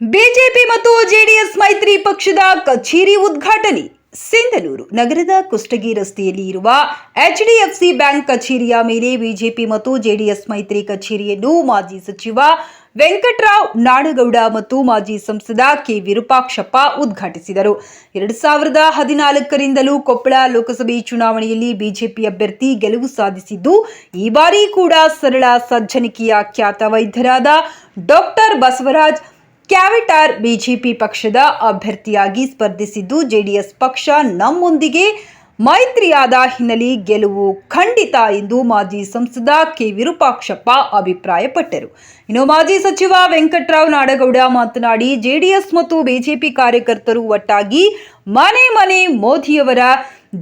BJP ಮತ್ತು JDS ಮೈತ್ರಿ ಪಕ್ಷದ ಕಚೇರಿ ಉದ್ಘಾಟನೆ. ಸಿಂಧನೂರು ನಗರದ ಕುಷ್ಟಗಿ ರಸ್ತೆಯಲ್ಲಿ ಇರುವ ಎಚ್ಡಿಎಫ್ಸಿ ಬ್ಯಾಂಕ್ ಕಚೇರಿಯ ಮೇಲೆ ಬಿಜೆಪಿ ಮತ್ತು ಜೆಡಿಎಸ್ ಮೈತ್ರಿ ಕಚೇರಿಯನ್ನು ಮಾಜಿ ಸಚಿವ ವೆಂಕಟರಾವ್ ನಾಡಗೌಡ ಮತ್ತು ಮಾಜಿ ಸಂಸದ ಕೆ ವಿರೂಪಾಕ್ಷಪ್ಪ ಉದ್ಘಾಟಿಸಿದರು. ಎರಡು ಸಾವಿರದ ಹದಿನಾಲ್ಕರಿಂದಲೂ ಕೊಪ್ಪಳ ಲೋಕಸಭೆ ಚುನಾವಣೆಯಲ್ಲಿ ಬಿಜೆಪಿ ಅಭ್ಯರ್ಥಿ ಗೆಲುವು ಸಾಧಿಸಿದ್ದು, ಈ ಬಾರಿ ಕೂಡ ಸರಳ ಸಜ್ಜನಿಕೆಯ ಖ್ಯಾತ ವೈದ್ಯರಾದ ಡಾಕ್ಟರ್ ಬಸವರಾಜ್ ಕ್ಯಾವಿಟಾರ್ ಬಿಜೆಪಿ ಪಕ್ಷದ ಅಭ್ಯರ್ಥಿಯಾಗಿ ಸ್ಪರ್ಧಿಸಿದ್ದು ಜೆಡಿಎಸ್ ಪಕ್ಷ ನಮ್ಮೊಂದಿಗೆ ಮೈತ್ರಿಯಾದ ಹಿನ್ನೆಲೆ ಗೆಲುವು ಖಂಡಿತ ಎಂದು ಮಾಜಿ ಸಂಸದ ಕೆ ವಿರೂಪಾಕ್ಷಪ್ಪ ಅಭಿಪ್ರಾಯಪಟ್ಟರು. ಇನ್ನು ಮಾಜಿ ಸಚಿವ ವೆಂಕಟರಾವ್ ನಾಡಗೌಡ ಮಾತನಾಡಿ, ಜೆಡಿಎಸ್ ಮತ್ತು ಬಿಜೆಪಿ ಕಾರ್ಯಕರ್ತರು ಒಟ್ಟಾಗಿ ಮನೆ ಮನೆ ಮೋದಿಯವರ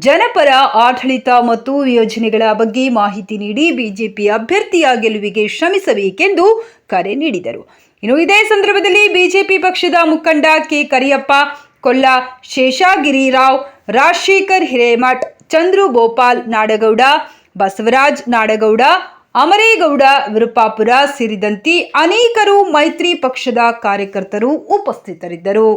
ಜನಪರ ಆಡಳಿತ ಮತ್ತು ಯೋಜನೆಗಳ ಬಗ್ಗೆ ಮಾಹಿತಿ ನೀಡಿ ಬಿಜೆಪಿ ಅಭ್ಯರ್ಥಿಯ ಗೆಲುವಿಗೆ ಶ್ರಮಿಸಬೇಕೆಂದು ಕರೆ ನೀಡಿದರು. ಇನ್ನು ಇದೇ ಸಂದರ್ಭದಲ್ಲಿ ಬಿಜೆಪಿ ಪಕ್ಷದ ಮುಖಂಡ ಕೆ ಕರಿಯಪ್ಪ, ಕೊಲ್ಲ ಶೇಷಾಗಿರಿ ರಾವ್, ರಾಜಶೇಖರ್ ಹಿರೇಮಠ್, ಚಂದ್ರು ಗೋಪಾಲ್ ನಾಡಗೌಡ, ಬಸವರಾಜ್ ನಾಡಗೌಡ, ಅಮರೇಗೌಡ, ವಿರುಪಾಪುರ ಸೇರಿದಂತೆ ಅನೇಕರು ಮೈತ್ರಿ ಪಕ್ಷದ ಕಾರ್ಯಕರ್ತರು ಉಪಸ್ಥಿತರಿದ್ದರು.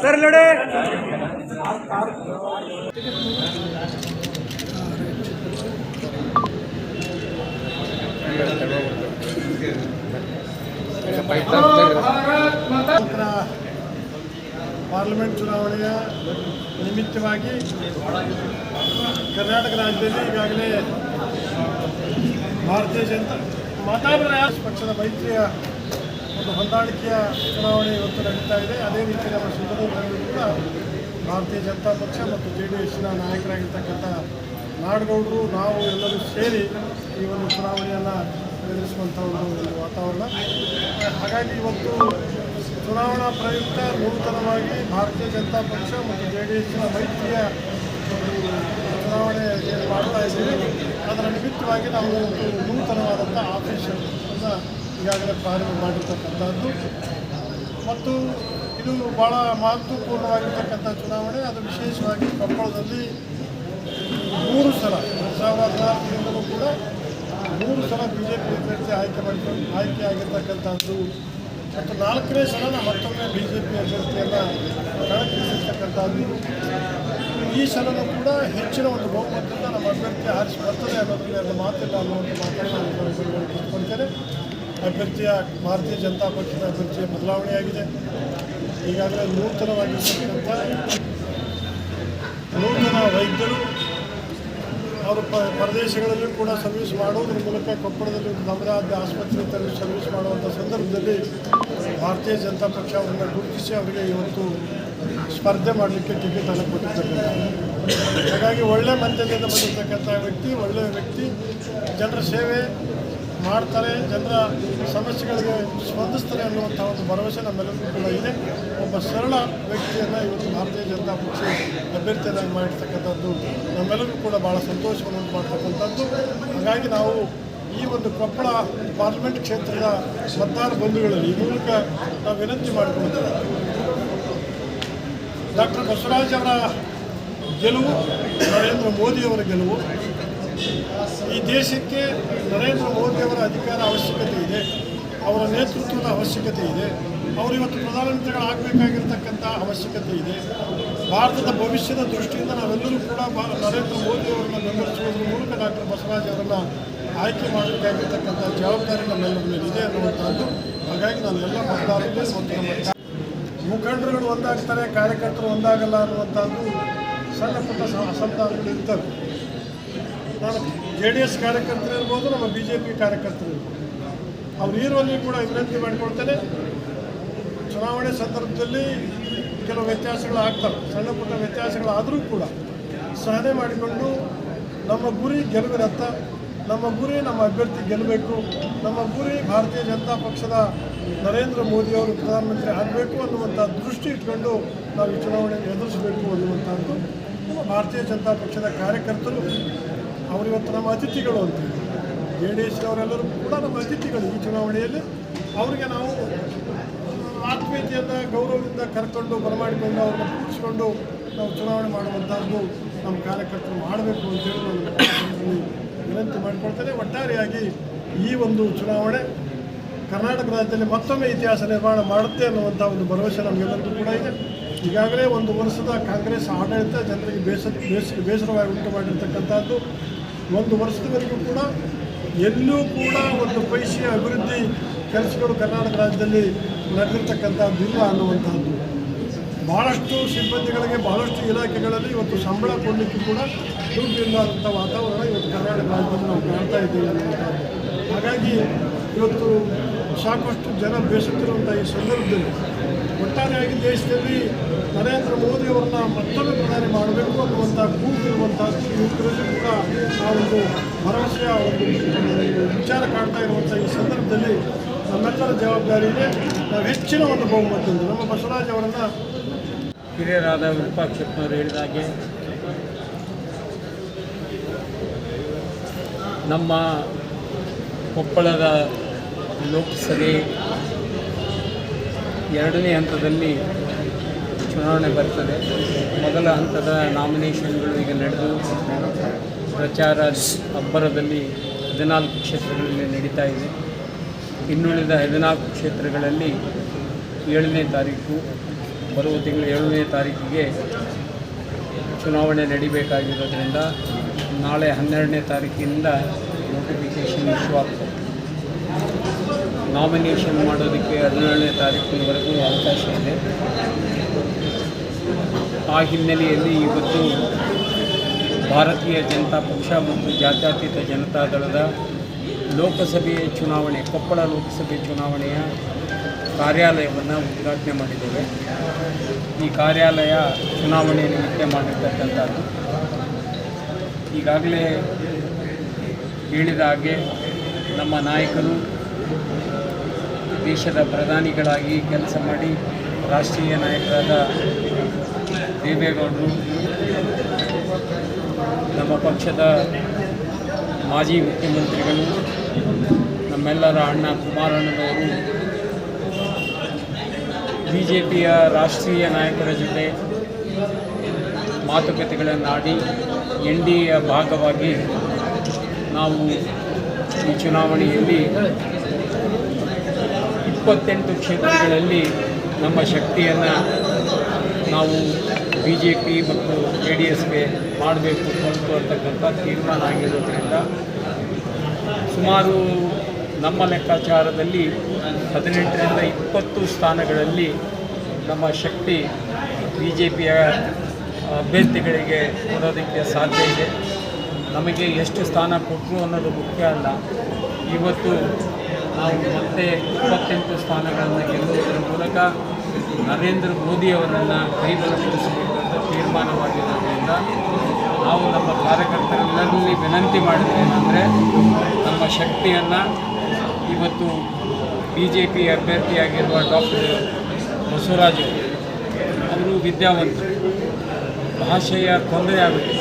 ಸರ್ ನೋಡಿ. ಪಾರ್ಲಿಮೆಂಟ್ ಚುನಾವಣೆಯ ನಿಮಿತ್ತವಾಗಿ ಕರ್ನಾಟಕ ರಾಜ್ಯದಲ್ಲಿ ಈಗಾಗಲೇ ಭಾರತೀಯ ಜನತಾ ಮಾತಾಡಿದ್ರೆ ಪಕ್ಷದ ಮೈತ್ರಿಯ ಒಂದು ಹೊಂದಾಣಿಕೆಯ ಚುನಾವಣೆ ಇವತ್ತು ನಡೀತಾ ಇದೆ. ಅದೇ ರೀತಿ ನಮ್ಮ ಸಿದ್ದರಾಮಯ್ಯ ಕೂಡ ಭಾರತೀಯ ಜನತಾ ಪಕ್ಷ ಮತ್ತು ಜೆ ಡಿ ಎಸ್ನ ನಾಯಕರಾಗಿರ್ತಕ್ಕಂಥ ನಾಡಗೌಡರು, ನಾವು ಎಲ್ಲರೂ ಸೇರಿ ಈ ಒಂದು ಚುನಾವಣೆಯನ್ನು ಎದುರಿಸುವಂಥ ಒಂದು ವಾತಾವರಣ. ಹಾಗಾಗಿ ಇವತ್ತು ಚುನಾವಣಾ ಪ್ರಯುಕ್ತ ನೂತನವಾಗಿ ಭಾರತೀಯ ಜನತಾ ಪಕ್ಷ ಮತ್ತು ಜೆ ಡಿ ಎಸ್ನ ಮೈತ್ರಿಯ ಚುನಾವಣೆ ಮಾಡ್ತಾ ಇದ್ದೀವಿ. ಅದರ ನಿಮಿತ್ತವಾಗಿ ನಾವು ಒಂದು ನೂತನವಾದಂಥ ಆಫೀಸನ್ನು ಈಗಾಗಲೇ ಪ್ರಾರಂಭ ಮಾಡಿರ್ತಕ್ಕಂಥದ್ದು. ಮತ್ತು ಇದು ಭಾಳ ಮಹತ್ವಪೂರ್ಣವಾಗಿರ್ತಕ್ಕಂಥ ಚುನಾವಣೆ. ಅದು ವಿಶೇಷವಾಗಿ ಕೊಪ್ಪಳದಲ್ಲಿ ಮೂರು ಸಲ ಎರಡು ಸಾವಿರದ ಹದಿನಾಲ್ಕರಿಂದಲೂ ಕೂಡ ಮೂರು ಸಲ ಬಿ ಜೆ ಪಿ ಅಭ್ಯರ್ಥಿ ಆಯ್ಕೆ ಮಾಡಿಕೊಂಡು ಆಯ್ಕೆ ಆಗಿರ್ತಕ್ಕಂಥದ್ದು. ಮತ್ತು ನಾಲ್ಕನೇ ಸಲ ಮತ್ತೊಮ್ಮೆ ಬಿ ಜೆ ಪಿ ಅಭ್ಯರ್ಥಿಯನ್ನು ಕಣಕ್ಕಿಳಿಸಿರ್ತಕ್ಕಂಥದ್ದು. ಈ ಸಲನೂ ಕೂಡ ಹೆಚ್ಚಿನ ಒಂದು ಬಹುಮತದಿಂದ ನಮ್ಮ ಅಭ್ಯರ್ಥಿ ಆರಿಸಿ ಬರ್ತದೆ ಅನ್ನೋದನ್ನು ಅದು ಮಾತಿಲ್ಲ ಅನ್ನುವಂಥ ಮಾತನ್ನು ನಾನು ತಿಳ್ಕೊಳ್ತೇನೆ ಅಭ್ಯರ್ಥಿಯ ಭಾರತೀಯ ಜನತಾ ಪಕ್ಷದ ಅಭ್ಯರ್ಥಿಯ ಬದಲಾವಣೆಯಾಗಿದೆ. ಈಗಾಗಲೇ ನೂತನವಾಗಿರ್ತಕ್ಕಂಥ ನೂತನ ವೈದ್ಯರು ಅವರು ಪ ಪ್ರದೇಶಗಳಲ್ಲೂ ಕೂಡ ಸರ್ವಿಸ್ ಮಾಡೋದ್ರ ಮೂಲಕ ಕೊಪ್ಪಳದಲ್ಲಿ ನಮ್ಮದಾದ ಆಸ್ಪತ್ರೆ ತರಲು ಸರ್ವಿಸ್ ಮಾಡುವಂಥ ಸಂದರ್ಭದಲ್ಲಿ ಭಾರತೀಯ ಜನತಾ ಪಕ್ಷ ಅವರನ್ನು ಗುರುತಿಸಿ ಅವರಿಗೆ ಇವತ್ತು ಸ್ಪರ್ಧೆ ಮಾಡಲಿಕ್ಕೆ ಟಿಕೆಟ್ ಅನ್ನು ಕೊಟ್ಟಿರ್ತಕ್ಕಂಥ ಹಾಗಾಗಿ ಒಳ್ಳೆ ಮಂತ್ಯದಿಂದ ಬಂದಿರತಕ್ಕಂಥ ವ್ಯಕ್ತಿ ಒಳ್ಳೆಯ ವ್ಯಕ್ತಿ, ಜನರ ಸೇವೆ ಮಾಡ್ತಾರೆ, ಜನರ ಸಮಸ್ಯೆಗಳಿಗೆ ಸ್ಪಂದಿಸ್ತಾರೆ ಅನ್ನುವಂಥ ಒಂದು ಭರವಸೆ ನಮ್ಮೆಲ್ಲರಿಗೂ ಕೂಡ ಇದೆ. ಒಬ್ಬ ಸರಳ ವ್ಯಕ್ತಿಯನ್ನು ಇವತ್ತು ಭಾರತೀಯ ಜನತಾ ಪಕ್ಷ ಅಭ್ಯರ್ಥಿಯನ್ನಾಗಿ ಮಾಡಿರ್ತಕ್ಕಂಥದ್ದು ನಮ್ಮೆಲ್ಲರಿಗೂ ಕೂಡ ಭಾಳ ಸಂತೋಷವನ್ನು ಮಾಡ್ತಕ್ಕಂಥದ್ದು ಹಾಗಾಗಿ ನಾವು ಈ ಒಂದು ಕೊಪ್ಪಳ ಪಾರ್ಲಿಮೆಂಟ್ ಕ್ಷೇತ್ರದ ಮತದಾರ ಬಂಧುಗಳಲ್ಲಿ ಈ ಮೂಲಕ ನಾವು ವಿನಂತಿ ಮಾಡಿಕೊಳ್ತೇವೆ. ಡಾಕ್ಟರ್ ಬಸವರಾಜ್ ಅವರ ಗೆಲುವು, ನರೇಂದ್ರ ಮೋದಿಯವರ ಗೆಲುವು ಈ ದೇಶಕ್ಕೆ ನರೇಂದ್ರ ಮೋದಿಯವರ ಅಧಿಕಾರ ಅವಶ್ಯಕತೆ ಇದೆ, ಅವರ ನೇತೃತ್ವದ ಅವಶ್ಯಕತೆ ಇದೆ ಅವರು ಇವತ್ತು ಪ್ರಧಾನಮಂತ್ರಿಗಳಾಗಬೇಕಾಗಿರ್ತಕ್ಕಂಥ ಅವಶ್ಯಕತೆ ಇದೆ. ಭಾರತದ ಭವಿಷ್ಯದ ದೃಷ್ಟಿಯಿಂದ ನಾವೆಲ್ಲರೂ ಕೂಡ ನರೇಂದ್ರ ಮೋದಿಯವರನ್ನು ಬೆಂಬಲಿಸುವುದರ ಮೂಲಕ ಡಾಕ್ಟರ್ ಬಸವರಾಜ್ ಅವರನ್ನ ಆಯ್ಕೆ ಮಾಡಬೇಕಾಗಿರ್ತಕ್ಕಂಥ ಜವಾಬ್ದಾರಿ ನಮ್ಮೆಲ್ಲರ ಮೇಲೆ ಇದೆ ಅನ್ನುವಂಥದ್ದು. ಹಾಗಾಗಿ ನಾನು ಎಲ್ಲ ಮತದಾರರಿಗೆ ಮತ್ತು ಮುಖಂಡರುಗಳು ಒಂದಾಗ್ತಾರೆ, ಕಾರ್ಯಕರ್ತರು ಒಂದಾಗಲ್ಲ ಅನ್ನುವಂಥದ್ದು ಸಣ್ಣ ಪುಟ್ಟ ಅಸಮಾಧಾನಗಳು ನಾನು ಜೆ ಡಿ ಎಸ್ ಕಾರ್ಯಕರ್ತರು ಇರ್ಬೋದು, ನಮ್ಮ ಬಿ ಜೆ ಪಿ ಕಾರ್ಯಕರ್ತರು ಇರ್ಬೋದು. ಅವ್ರು ಇರುವಲ್ಲಿ ಕೂಡ ವಿನಂತಿ ಮಾಡಿಕೊಳ್ತೇನೆ. ಚುನಾವಣೆ ಸಂದರ್ಭದಲ್ಲಿ ಕೆಲವು ವ್ಯತ್ಯಾಸಗಳು ಆಗ್ತವೆ. ಸಣ್ಣ ಪುಟ್ಟ ವ್ಯತ್ಯಾಸಗಳಾದರೂ ಕೂಡ ಸಹನೆ ಮಾಡಿಕೊಂಡು ನಮ್ಮ ಗುರಿ ಗೆಲುವಿನತ್ತ ನಮ್ಮ ಗುರಿ ನಮ್ಮ ಅಭ್ಯರ್ಥಿ ಗೆಲ್ಲಬೇಕು, ನಮ್ಮ ಗುರಿ ಭಾರತೀಯ ಜನತಾ ಪಕ್ಷದ ನರೇಂದ್ರ ಮೋದಿಯವರು ಪ್ರಧಾನಮಂತ್ರಿ ಆಗಬೇಕು ಅನ್ನುವಂಥ ದೃಷ್ಟಿ ಇಟ್ಕೊಂಡು ನಾವು ಈ ಚುನಾವಣೆಯನ್ನು ಎದುರಿಸಬೇಕು ಅನ್ನುವಂಥದ್ದು ಭಾರತೀಯ ಜನತಾ ಪಕ್ಷದ ಕಾರ್ಯಕರ್ತರು ಅವರಿವತ್ತು ನಮ್ಮ ಅತಿಥಿಗಳು ಅಂತ ಜೆ ಡಿ ಎಸ್ನವರೆಲ್ಲರೂ ಕೂಡ ನಮ್ಮ ಅತಿಥಿಗಳು ಈ ಚುನಾವಣೆಯಲ್ಲಿ. ಅವರಿಗೆ ನಾವು ಆತ್ಮೀಯತೆಯಿಂದ, ಗೌರವದಿಂದ ಕರ್ಕೊಂಡು, ಬರಮಾಡಿಕೊಂಡು ಅವ್ರನ್ನ ಕೂರಿಸ್ಕೊಂಡು ನಾವು ಚುನಾವಣೆ ಮಾಡುವಂಥದ್ದು ನಮ್ಮ ಕಾರ್ಯಕರ್ತರು ಮಾಡಬೇಕು ಅಂತೇಳಿ ನಾನು ವಿನಂತಿ ಮಾಡಿಕೊಳ್ತೇನೆ. ಒಟ್ಟಾರೆಯಾಗಿ ಈ ಒಂದು ಚುನಾವಣೆ ಕರ್ನಾಟಕ ರಾಜ್ಯದಲ್ಲಿ ಮತ್ತೊಮ್ಮೆ ಇತಿಹಾಸ ನಿರ್ಮಾಣ ಮಾಡುತ್ತೆ ಅನ್ನುವಂಥ ಒಂದು ಭರವಸೆ ನಮಗೆಲ್ಲರಿಗೂ ಕೂಡ ಇದೆ. ಈಗಾಗಲೇ ಒಂದು ವರ್ಷದ ಕಾಂಗ್ರೆಸ್ ಆಡಳಿತ ಜನರಿಗೆ ಬೇಸರ ಬೇಸ, ಬೇಸರವಾಗಿ ಉಂಟು ಮಾಡಿರ್ತಕ್ಕಂಥದ್ದು ಒಂದು ವರ್ಷದವರೆಗೂ ಕೂಡ ಎಲ್ಲೂ ಕೂಡ ಒಂದು ಪೈಸೆ ಅಭಿವೃದ್ಧಿ ಕೆಲಸಗಳು ಕರ್ನಾಟಕ ರಾಜ್ಯದಲ್ಲಿ ನಡೆದಿರ್ತಕ್ಕಂಥದ್ದು ಇಲ್ಲ ಅನ್ನುವಂಥದ್ದು. ಭಾಳಷ್ಟು ಸಿಬ್ಬಂದಿಗಳಿಗೆ ಭಾಳಷ್ಟು ಇಲಾಖೆಗಳಲ್ಲಿ ಇವತ್ತು ಸಂಬಳ ಕೊಡಲಿಕ್ಕೆ ಕೂಡ ದುಡ್ಡು ವಾತಾವರಣ ಇವತ್ತು ಕರ್ನಾಟಕ ರಾಜ್ಯದಲ್ಲಿ ನಾವು ಕಾಣ್ತಾ ಇದ್ದೀವಿ ಅನ್ನುವಂಥದ್ದು. ಹಾಗಾಗಿ ಇವತ್ತು ಸಾಕಷ್ಟು ಜನ ಬೇಸುತ್ತಿರುವಂಥ ಈ ಸಂದರ್ಭದಲ್ಲಿ ಒಟ್ಟಾರೆಯಾಗಿ ದೇಶದಲ್ಲಿ ನರೇಂದ್ರ ಮೋದಿಯವರನ್ನ ಮತ್ತೊಮ್ಮೆ ಪ್ರಧಾನಿ ಮಾಡಬೇಕು ಅನ್ನುವಂಥ ಕೂಗಿರುವಂಥ ಯುವಕರಲ್ಲಿ ಕೂಡ ಆ ಒಂದು ಭರವಸೆಯ ಒಂದು ವಿಚಾರ ಕಾಣ್ತಾ ಇರುವಂಥ ಈ ಸಂದರ್ಭದಲ್ಲಿ ನಮ್ಮೆಲ್ಲರ ಜವಾಬ್ದಾರಿ ಇದೆ. ನಾವು ಹೆಚ್ಚಿನ ಒಂದು ಬಹುಮತದಿಂದ ನಮ್ಮ ಬಸವರಾಜ್ ಅವರನ್ನು ಹಿರಿಯರಾದ ವಿರೂಪಾಕ್ಷಪ್ಪನವರು ಹೇಳಿದ ಹಾಗೆ ನಮ್ಮ ಕೊಪ್ಪಳದ ಲೋಕಸಭೆ ಎರಡನೇ ಹಂತದಲ್ಲಿ ಚುನಾವಣೆ ಬರ್ತದೆ. ಮೊದಲ ಹಂತದ ನಾಮಿನೇಷನ್ಗಳು ಈಗ ನಡೆದು, ಪ್ರಚಾರ ಅಬ್ಬರದಲ್ಲಿ ಹದಿನಾಲ್ಕು ಕ್ಷೇತ್ರಗಳಲ್ಲಿ ನಡೀತಾ ಇದೆ. ಇನ್ನುಳಿದ ಹದಿನಾಲ್ಕು ಕ್ಷೇತ್ರಗಳಲ್ಲಿ ಏಳನೇ ತಾರೀಕು ಬರುವ ತಿಂಗಳು ಏಳನೇ ತಾರೀಕಿಗೆ ಚುನಾವಣೆ ನಡಿಬೇಕಾಗಿರೋದ್ರಿಂದ ನಾಳೆ ಹನ್ನೆರಡನೇ ತಾರೀಕಿನಿಂದ ನೋಟಿಫಿಕೇಷನ್ ಇಶ್ಯೂ ಆಗ್ತದೆ. ನಾಮಿನೇಷನ್ ಮಾಡೋದಕ್ಕೆ ಹದಿನೇಳನೇ ತಾರೀಕಿನವರೆಗೂ ಅವಕಾಶ ಇದೆ. ಆ ಹಿನ್ನೆಲೆಯಲ್ಲಿ ಇವತ್ತು ಭಾರತೀಯ ಜನತಾ ಪಕ್ಷ ಮತ್ತು ಜಾತ್ಯತೀತ ಜನತಾದಳದ ಲೋಕಸಭೆಯ ಚುನಾವಣೆ, ಕೊಪ್ಪಳ ಲೋಕಸಭೆ ಚುನಾವಣೆಯ ಕಾರ್ಯಾಲಯವನ್ನು ಉದ್ಘಾಟನೆ ಮಾಡಿದ್ದೇವೆ. ಈ ಕಾರ್ಯಾಲಯ ಚುನಾವಣೆ ನಿಮಿತ್ತ ಮಾಡಿರ್ತಕ್ಕಂಥದ್ದು. ಈಗಾಗಲೇ ಹೇಳಿದ ಹಾಗೆ ನಮ್ಮ ನಾಯಕರು ದೇಶದ ಪ್ರಧಾನಿಗಳಾಗಿ ಕೆಲಸ ಮಾಡಿ ರಾಷ್ಟ್ರೀಯ ನಾಯಕರಾದ ದೇವೇಗೌಡರು, ನಮ್ಮ ಪಕ್ಷದ ಮಾಜಿ ಮುಖ್ಯಮಂತ್ರಿಗಳು, ನಮ್ಮೆಲ್ಲರ ಅಣ್ಣ ಕುಮಾರಣ್ಣನವರು ಬಿ ಜೆ ಪಿಯ ರಾಷ್ಟ್ರೀಯ ನಾಯಕರ ಜೊತೆ ಮಾತುಕತೆಗಳನ್ನಾಡಿ ಎನ್ ಡಿ ಎಯ ಭಾಗವಾಗಿ ನಾವು ಈ ಚುನಾವಣೆಯಲ್ಲಿ ಇಪ್ಪತ್ತೆಂಟು ಕ್ಷೇತ್ರಗಳಲ್ಲಿ ನಮ್ಮ ಶಕ್ತಿಯನ್ನು ನಾವು ಬಿ ಜೆ ಪಿ ಮತ್ತು ಜೆ ಡಿ ಎಸ್ಗೆ ಮಾಡಬೇಕು ಕೊಂಡು ಅಂತಕ್ಕಂಥ ತೀರ್ಮಾನ ಆಗಿರೋದ್ರಿಂದ ಸುಮಾರು ನಮ್ಮ ಲೆಕ್ಕಾಚಾರದಲ್ಲಿ ಹದಿನೆಂಟರಿಂದ ಇಪ್ಪತ್ತು ಸ್ಥಾನಗಳಲ್ಲಿ ನಮ್ಮ ಶಕ್ತಿ ಬಿ ಜೆ ಪಿಯ ಅಭ್ಯರ್ಥಿಗಳಿಗೆ ಕೊಡೋದಕ್ಕೆ ಸಾಧ್ಯ ಇದೆ. ನಮಗೆ ಎಷ್ಟು ಸ್ಥಾನ ಕೊಟ್ಟರು ಅನ್ನೋದು ಮುಖ್ಯ ಅಲ್ಲ. ಇವತ್ತು ಮತ್ತೆ ಇಪ್ಪತ್ತೆಂಟು ಸ್ಥಾನಗಳನ್ನು ಗೆಲ್ಲುವುದರ ಮೂಲಕ ನರೇಂದ್ರ ಮೋದಿಯವರನ್ನು ಕೈಬಲಪಡಿಸಬೇಕು ಅಂತ ತೀರ್ಮಾನವಾಗಿರೋದ್ರಿಂದ ನಾವು ನಮ್ಮ ಕಾರ್ಯಕರ್ತರೆಲ್ಲರಲ್ಲಿ ವಿನಂತಿ ಮಾಡಿದ್ದೇನೆಂದರೆ ನಮ್ಮ ಶಕ್ತಿಯನ್ನು ಇವತ್ತು ಬಿ ಜೆ ಪಿ ಅಭ್ಯರ್ಥಿಯಾಗಿರುವ ಡಾಕ್ಟರ್ ಬಸವರಾಜು ಅವರು ವಿದ್ಯಾವಂತರು. ಭಾಷೆಯ ತೊಂದರೆ ಆಗುತ್ತೆ.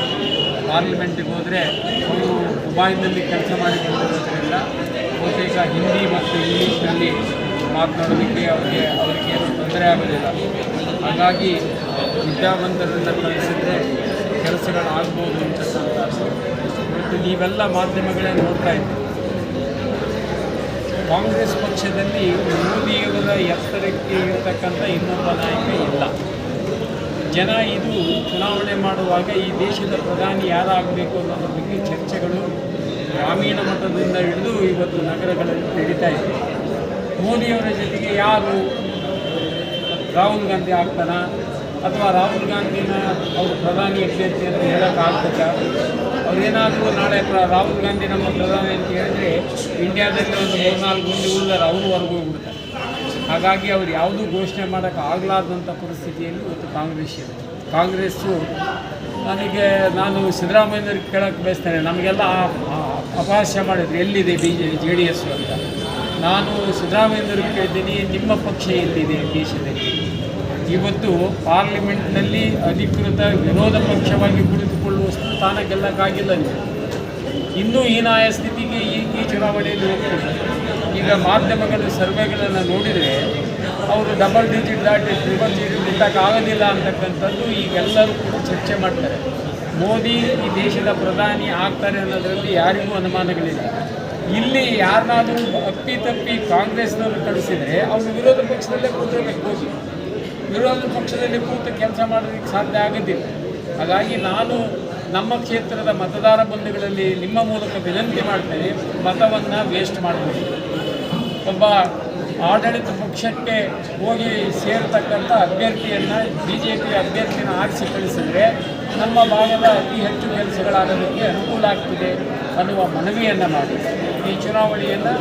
ಪಾರ್ಲಿಮೆಂಟಿಗೆ ಹೋದರೆ ಅವರು ದುಬಾಯಿನಲ್ಲಿ ಕೆಲಸ ಮಾಡಿ ಬಹುತೇಕ ಹಿಂದಿ ಮತ್ತು ಇಂಗ್ಲೀಷ್ನಲ್ಲಿ ಮಾತನಾಡೋದಕ್ಕೆ ಅವರಿಗೆ ಅವರಿಗೆ ಏನು ತೊಂದರೆ ಆಗೋದಿಲ್ಲ. ಹಾಗಾಗಿ ವಿದ್ಯಾವಂತರನ್ನು ಕಳಿಸಿದ್ರೆ ಕೆಲಸಗಳಾಗ್ಬೋದು ಅಂತಕ್ಕಂಥ ಇವತ್ತು ನೀವೆಲ್ಲ ಮಾಧ್ಯಮಗಳೇ ನೋಡ್ತಾ ಇದ್ದೀವಿ ಕಾಂಗ್ರೆಸ್ ಪಕ್ಷದಲ್ಲಿ ಮೋದಿಯವರ ಎತ್ತರಕ್ಕೆ ಇರತಕ್ಕಂಥ ಇನ್ನೊಬ್ಬ ನಾಯಕ ಇಲ್ಲ. ಜನ ಇದು ಚುನಾವಣೆ ಮಾಡುವಾಗ ಈ ದೇಶದ ಪ್ರಧಾನಿ ಯಾರಾಗಬೇಕು ಅನ್ನೋದ್ರ ಬಗ್ಗೆ ಚರ್ಚೆಗಳು ಗ್ರಾಮೀಣ ಮಟ್ಟದಿಂದ ಹಿಡಿದು ಇವತ್ತು ನಗರಗಳಲ್ಲಿ ನಡೀತಾ ಇದೆ. ಮೋದಿಯವರ ಜೊತೆಗೆ ಯಾರು ರಾಹುಲ್ ಗಾಂಧಿ ಆಗ್ತಾನ ಅಥವಾ ರಾಹುಲ್ ಗಾಂಧಿನ ಅವರು ಪ್ರಧಾನಿ ಅಭ್ಯರ್ಥಿ ಅಂತ ಹೇಳೋಕ್ಕಾಗ್ತದ ಅವ್ರೇನಾದರೂ ನಾಳೆ ಪ್ರ ರಾಹುಲ್ ಗಾಂಧಿ ನಮ್ಮ ಪ್ರಧಾನಿ ಅಂತ ಹೇಳಿದ್ರೆ ಇಂಡಿಯಾದಲ್ಲಿ ಒಂದು ಮೂರ್ನಾಲ್ಕು ಮಂದಿ ಉಳಿದರೆ ಅವರು ಹೊರಗೆ ಹೋಗ್ಬಿಡ್ತಾರೆ ಹಾಗಾಗಿ ಅವ್ರು ಯಾವುದೂ ಘೋಷಣೆ ಮಾಡೋಕ್ಕೆ ಆಗಲಾರ್ದಂಥ ಪರಿಸ್ಥಿತಿಯಲ್ಲಿ ಇವತ್ತು ಕಾಂಗ್ರೆಸ್ ಇದೆ. ಕಾಂಗ್ರೆಸ್ಸು ನನಗೆ, ನಾನು ಸಿದ್ದರಾಮಯ್ಯವ್ರಿಗೆ ಕೇಳೋಕ್ಕೆ ಬಯಸ್ತೇನೆ. ನಮಗೆಲ್ಲ ಆ- ಅಪಹಾಸ್ಯ ಮಾಡಿದ್ರು. ಎಲ್ಲಿದೆ B J J D S ಅಂತ. ನಾನು ಸಿದ್ದರಾಮಯ್ಯವರು ಕೇಳ್ತೀನಿ, ನಿಮ್ಮ ಪಕ್ಷ ಎಲ್ಲಿದೆ ದೇಶದಲ್ಲಿ? ಇವತ್ತು ಪಾರ್ಲಿಮೆಂಟ್ನಲ್ಲಿ ಅಧಿಕೃತ ವಿರೋಧ ಪಕ್ಷವಾಗಿ ಕುಳಿತುಕೊಳ್ಳುವ ಸ್ಥಾನ ಗೆಲ್ಲಕ್ಕಾಗಿಲ್ಲ ನೀವು. ಇನ್ನೂ ಹೀನಾಯ ಸ್ಥಿತಿಗೆ ಈ ಈ ಚುನಾವಣೆಯಲ್ಲಿ ಹೋಗ್ತದೆ. ಈಗ ಮಾಧ್ಯಮಗಳ ಸರ್ವೆಗಳನ್ನು ನೋಡಿದರೆ ಅವರು ಡಬಲ್ ಡಿಜಿಟ್ ದಾಟಿ ಟ್ರಿಬಲ್ ಡಿಜಿಟ್ ಇಟ್ಟಕ್ಕಾಗೋದಿಲ್ಲ ಅಂತಕ್ಕಂಥದ್ದು ಈಗೆಲ್ಲರೂ ಕೂಡ ಚರ್ಚೆ ಮಾಡ್ತಾರೆ. ಮೋದಿ ಈ ದೇಶದ ಪ್ರಧಾನಿ ಆಗ್ತಾರೆ ಅನ್ನೋದರಲ್ಲಿ ಯಾರಿಗೂ ಅನುಮಾನಗಳಿಲ್ಲ. ಇಲ್ಲಿ ಯಾರನ್ನಾದರೂ ಅಪ್ಪಿ ತಪ್ಪಿ ಕಾಂಗ್ರೆಸ್ನವರು ಕಳಿಸಿದರೆ ಅವರು ವಿರೋಧ ಪಕ್ಷದಲ್ಲೇ ಕೂತಿರಬೇಕು ವಿರೋಧ ಪಕ್ಷದಲ್ಲಿ ಕೂತು ಕೆಲಸ ಮಾಡೋದಕ್ಕೆ ಸಾಧ್ಯ ಆಗೋದಿಲ್ಲ. ಹಾಗಾಗಿ ನಾನು ನಮ್ಮ ಕ್ಷೇತ್ರದ ಮತದಾರ ಬಂಧುಗಳಲ್ಲಿ ನಿಮ್ಮ ಮೂಲಕ ವಿನಂತಿ ಮಾಡ್ತೇನೆ, ಮತವನ್ನು ವೇಸ್ಟ್ ಮಾಡಬೇಕು ಒಬ್ಬ ಆಡಳಿತ ಪಕ್ಷಕ್ಕೆ ಹೋಗಿ ಸೇರ್ತಕ್ಕಂಥ ಅಭ್ಯರ್ಥಿಯನ್ನು ಬಿ ಜೆ ಪಿ ಅಭ್ಯರ್ಥಿನ ಆರಿಸಿ ಕಳಿಸಿದರೆ ನಮ್ಮ ಭಾಗದ ಅತಿ ಹೆಚ್ಚು ಕೆಲಸಗಳಾಗೋದಕ್ಕೆ ಅನುಕೂಲ ಆಗ್ತಿದೆ ಅನ್ನುವ ಮನವಿಯನ್ನು ಮಾಡಿ. ಈ ಚುನಾವಣೆಯನ್ನು